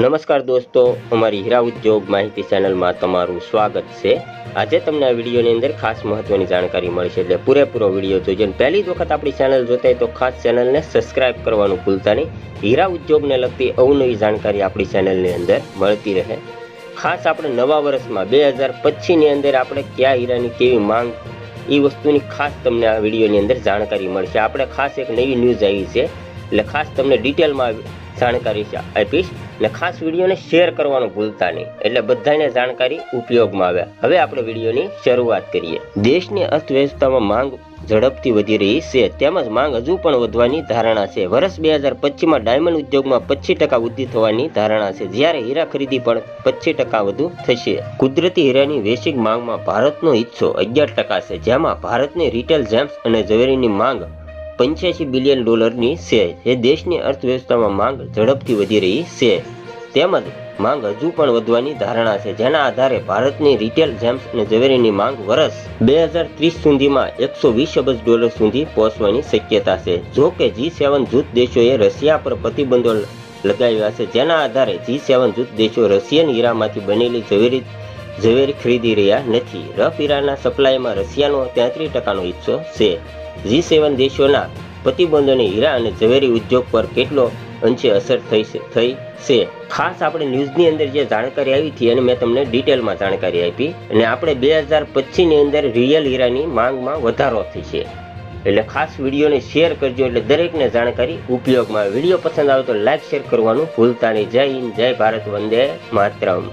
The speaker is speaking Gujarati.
નમસ્કાર દોસ્તો, અમારી હીરા ઉદ્યોગ માહિતી ચેનલમાં તમારું સ્વાગત છે. આજે તમને આ વિડીયોની અંદર ખાસ મહત્વની જાણકારી મળશે એટલે પૂરેપૂરો વીડિયો જોજો અને પહેલી વખત આપણી ચેનલ જોતા હોય તો ખાસ ચેનલને સબસ્ક્રાઇબ કરવાનું ભૂલતા નહીં. હીરા ઉદ્યોગને લગતી અવનવી જાણકારી આપણી ચેનલની અંદર મળતી રહે. ખાસ આપણે નવા વર્ષમાં બે હજાર પચીસની અંદર આપણે કયા હીરાની કેવી માંગ એ વસ્તુની ખાસ તમને આ વિડીયોની અંદર જાણકારી મળશે. આપણે ખાસ એક નવી ન્યૂઝ આવી છે. એટલે ખાસ તમને ડિટેલમાં જાણકારી આપીશ અને ખાસ વિડીયોને શેર કરવાનું ભૂલતા નહીં. એટલે બધાને જાણકારી ઉપયોગમાં આવે. હવે આપણે વિડીયોની શરૂઆત કરીએ. દેશની અર્થવ્યવસ્થામાં માંગ ઝડપથી વધી રહી છે. તેમજ માંગ હજુ પણ વધવાની ધારણા છે. વર્ષ બે હજાર પચીસમાં ડાયમંડ ઉદ્યોગમાં પચીસ ટકા વૃદ્ધિ થવાની ધારણા છે. જ્યારે હીરા ખરીદી પણ પચીસ ટકા વધુ થશે. કુદરતી હીરાની વૈશ્વિક માંગમાં ભારતનો હિસ્સો અગિયાર ટકા છે. જેમાં ભારતની રિટેલ જેમ્સ અને ઝવેરીની માંગ પંચ્યાસી બિલિયન ડોલરની છે જે દેશની અર્થવ્યવસ્થામાં માંગ ઝડપથી વધી રહી છે તેમજ માંગ હજુ પણ વધવાની ધારણા છે, જેના આધારે ભારતની રિટેલ જેમ્સ અને ઝવેરીની માંગ વર્ષ બે હજાર ત્રીસ સુધીમાં એકસો વીસ અબજ ડોલર સુધી પહોંચવાની શક્યતા છે. જો કે જી સેવન જૂથ દેશોએ રશિયા પર પ્રતિબંધો લગાવ્યા છે, જેના આધારે જી સેવન જૂથ દેશો રશિયન હીરામાંથી બનેલી ઝવેરી ઝવેરી ખરીદી રહ્યા નથી. રફ હીરાના સપ્લાયમાં રશિયાનો તેત્રીસ ટકાનો હિસ્સો છે. જી સેવન દેશોના પ્રતિબંધોને હીરા અને ઝવેરી ઉદ્યોગ પર કેટલો અંશે અસર થઈ થઈ છે? ખાસ આપણે ન્યૂઝની અંદર જે જાણકારી આવી હતી અને મેં તમને ડિટેલમાં જાણકારી આપી અને આપણે બે હજાર પચીસની અંદર રિયલ હીરાની માંગમાં વધારો થઈ છે. એટલે ખાસ વિડીયોને શેર કરજો એટલે દરેકને જાણકારી ઉપયોગમાં વીડિયો પસંદ આવે તો લાઈક, શેર કરવાનું ભૂલતા નહીં. જય હિન્દ, જય ભારત, વંદે માતરમ.